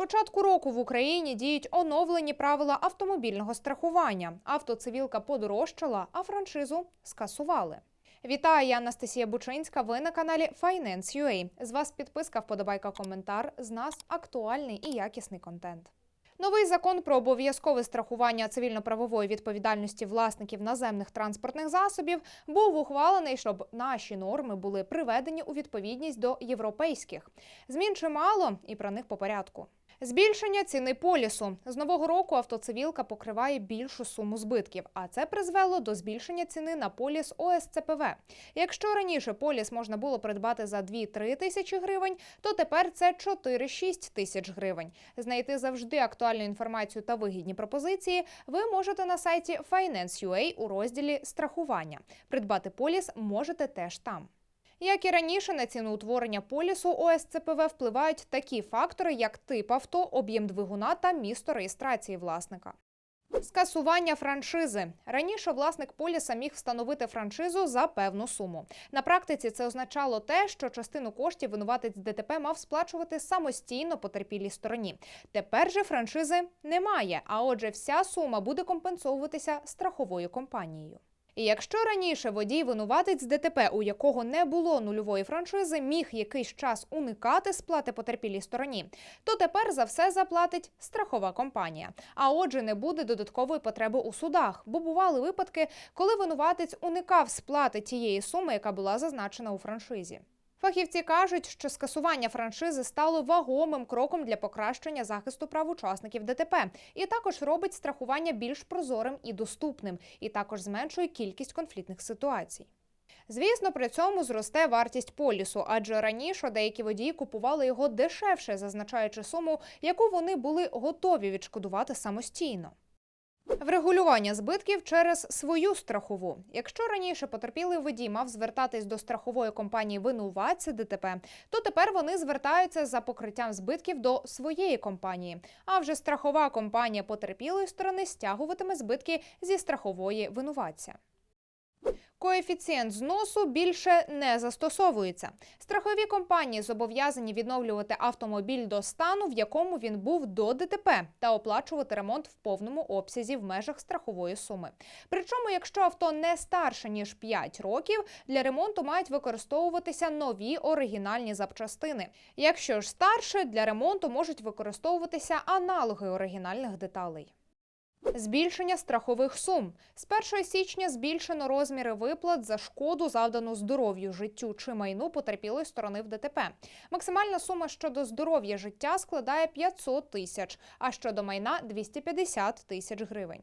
початку року в Україні діють оновлені правила автомобільного страхування. Автоцивілка подорожчала, а франшизу скасували. Вітаю, я Анастасія Бучинська. Ви на каналі Finance.ua. З вас підписка, вподобайка, коментар. З нас актуальний і якісний контент. Новий закон про обов'язкове страхування цивільно-правової відповідальності власників наземних транспортних засобів був ухвалений, щоб наші норми були приведені у відповідність до європейських. Змін чимало, і про них по порядку. Збільшення ціни полісу з нового року автоцивілка покриває більшу суму збитків, а це призвело до збільшення ціни на поліс ОСЦПВ. Якщо раніше поліс можна було придбати за 2-3 тисячі гривень, то тепер це 4-6 тисяч гривень. Знайти завжди актуальну інформацію та вигідні пропозиції ви можете на сайті Finance.ua у розділі страхування. Придбати поліс можете теж там. Як і раніше, на ціну утворення полісу ОСЦПВ впливають такі фактори, як тип авто, об'єм двигуна та місто реєстрації власника. Скасування франшизи раніше власник поліса міг встановити франшизу за певну суму. На практиці це означало те, що частину коштів винуватець ДТП мав сплачувати самостійно потерпілій стороні. Тепер же франшизи немає, а отже, вся сума буде компенсовуватися страховою компанією. І якщо раніше водій винуватець ДТП, у якого не було нульової франшизи, міг якийсь час уникати сплати потерпілій стороні, то тепер за все заплатить страхова компанія. А отже, не буде додаткової потреби у судах, бо бували випадки, коли винуватець уникав сплати тієї суми, яка була зазначена у франшизі. Фахівці кажуть, що скасування франшизи стало вагомим кроком для покращення захисту прав учасників ДТП, і також робить страхування більш прозорим і доступним, і також зменшує кількість конфліктних ситуацій. Звісно, при цьому зросте вартість полісу, адже раніше деякі водії купували його дешевше, зазначаючи суму, яку вони були готові відшкодувати самостійно. Врегулювання збитків через свою страхову. Якщо раніше потерпілий водій мав звертатись до страхової компанії винуватця ДТП, то тепер вони звертаються за покриттям збитків до своєї компанії. А вже страхова компанія потерпілої сторони стягуватиме збитки зі страхової винуватця. Коефіцієнт зносу більше не застосовується. Страхові компанії зобов'язані відновлювати автомобіль до стану, в якому він був до ДТП, та оплачувати ремонт в повному обсязі в межах страхової суми. Причому, якщо авто не старше ніж 5 років, для ремонту мають використовуватися нові оригінальні запчастини. Якщо ж старше, для ремонту можуть використовуватися аналоги оригінальних деталей. Збільшення страхових сум з 1 січня збільшено розміри виплат за шкоду, завдану здоров'ю, життю чи майну потерпілої сторони в ДТП. Максимальна сума щодо здоров'я життя складає 500 тисяч, а щодо майна 250 тисяч гривень.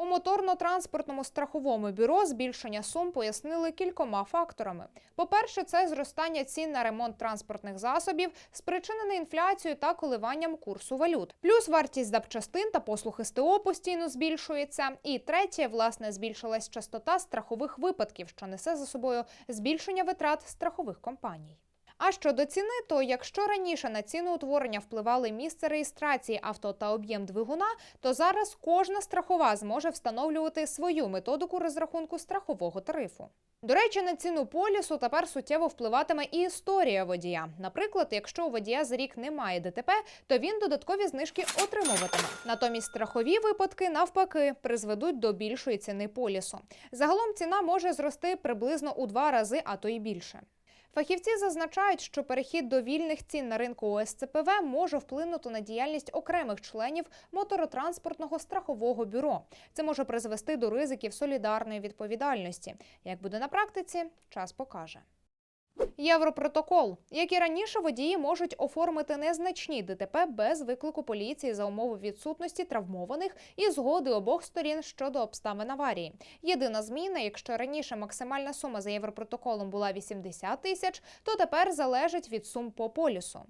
У моторно-транспортному страховому бюро збільшення сум пояснили кількома факторами. По-перше, це зростання цін на ремонт транспортних засобів, спричинене інфляцією та коливанням курсу валют. Плюс вартість запчастин та послуг СТО постійно збільшується. І третє, власне, збільшилась частота страхових випадків, що несе за собою збільшення витрат страхових компаній. А щодо ціни, то якщо раніше на ціну утворення впливали місце реєстрації авто та об'єм двигуна, то зараз кожна страхова зможе встановлювати свою методику розрахунку страхового тарифу. До речі, на ціну полісу тепер суттєво впливатиме і історія водія. Наприклад, якщо у водія за рік немає ДТП, то він додаткові знижки отримуватиме. Натомість страхові випадки навпаки призведуть до більшої ціни полісу. Загалом ціна може зрости приблизно у два рази, а то й більше. Фахівці зазначають, що перехід до вільних цін на ринку ОСЦПВ може вплинути на діяльність окремих членів моторотранспортного страхового бюро. Це може призвести до ризиків солідарної відповідальності. Як буде на практиці, час покаже. Європротокол, як і раніше, водії можуть оформити незначні ДТП без виклику поліції за умови відсутності травмованих і згоди обох сторін щодо обставин аварії. Єдина зміна, якщо раніше максимальна сума за європротоколом була 80 тисяч, то тепер залежить від сум по полісу.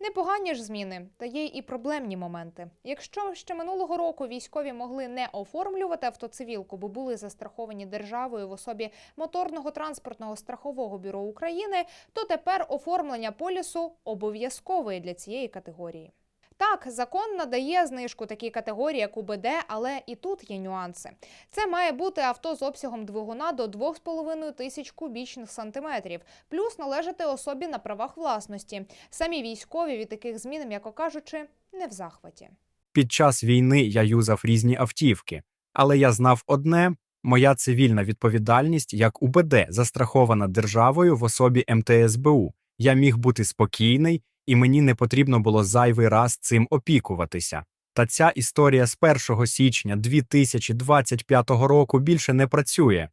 Непогані ж зміни, та є і проблемні моменти. Якщо ще минулого року військові могли не оформлювати автоцивілку, бо були застраховані державою в особі моторного транспортного страхового бюро України, то тепер оформлення полісу обов'язкове для цієї категорії. Так, закон надає знижку такій категорії, як УБД, але і тут є нюанси. Це має бути авто з обсягом двигуна до 2,5 тисяч кубічних сантиметрів, плюс належати особі на правах власності. Самі військові від таких змін, м'яко кажучи, не в захваті. Під час війни я юзав різні автівки, але я знав одне: моя цивільна відповідальність як УБД застрахована державою в особі МТСБУ. Я міг бути спокійний, і мені не потрібно було зайвий раз цим опікуватися. Та ця історія з 1 січня 2025 року більше не працює.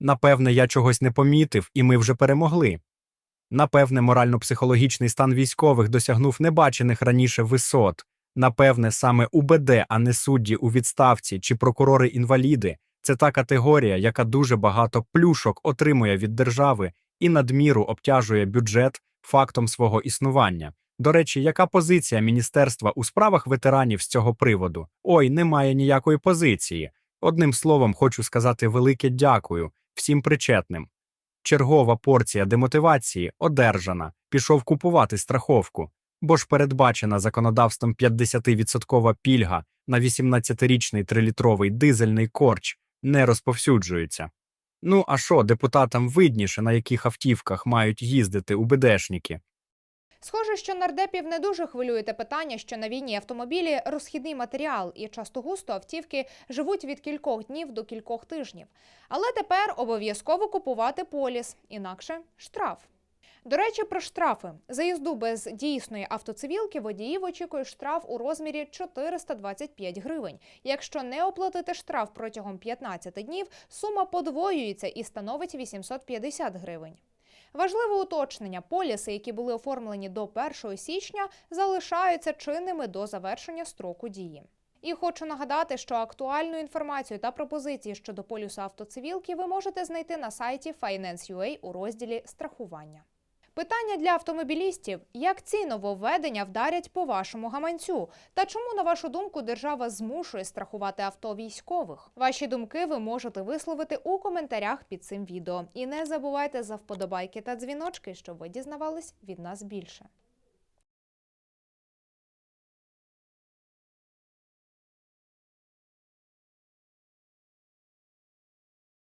Напевне, я чогось не помітив, і ми вже перемогли. Напевне, морально-психологічний стан військових досягнув небачених раніше висот. Напевне, саме УБД, а не судді у відставці чи прокурори-інваліди це та категорія, яка дуже багато плюшок отримує від держави і надміру обтяжує бюджет фактом свого існування. До речі, яка позиція міністерства у справах ветеранів з цього приводу? Ой, немає ніякої позиції. Одним словом, хочу сказати велике дякую всім причетним. Чергова порція демотивації одержана, пішов купувати страховку, бо ж передбачена законодавством 50% пільга на 18-річний трилітровий дизельний корч не розповсюджується. Ну а що, депутатам видніше, на яких автівках мають їздити УБДшники? Схоже, що нардепів не дуже хвилює те питання, що на війні автомобілі розхідний матеріал, і часто густо автівки живуть від кількох днів до кількох тижнів. Але тепер обов'язково купувати поліс, інакше штраф. До речі, про штрафи за їзду без дійсної автоцивілки водіїв очікує штраф у розмірі 425 гривень. Якщо не оплатити штраф протягом 15 днів, сума подвоюється і становить 850 гривень. Важливе уточнення: поліси, які були оформлені до 1 січня, залишаються чинними до завершення строку дії. І хочу нагадати, що актуальну інформацію та пропозиції щодо полюсу автоцивілки ви можете знайти на сайті Finance.ua у розділі страхування. Питання для автомобілістів: як ці нововведення вдарять по вашому гаманцю? Та чому, на вашу думку, держава змушує страхувати авто військових? Ваші думки ви можете висловити у коментарях під цим відео. І не забувайте за вподобайки та дзвіночки, щоб ви дізнавались від нас більше.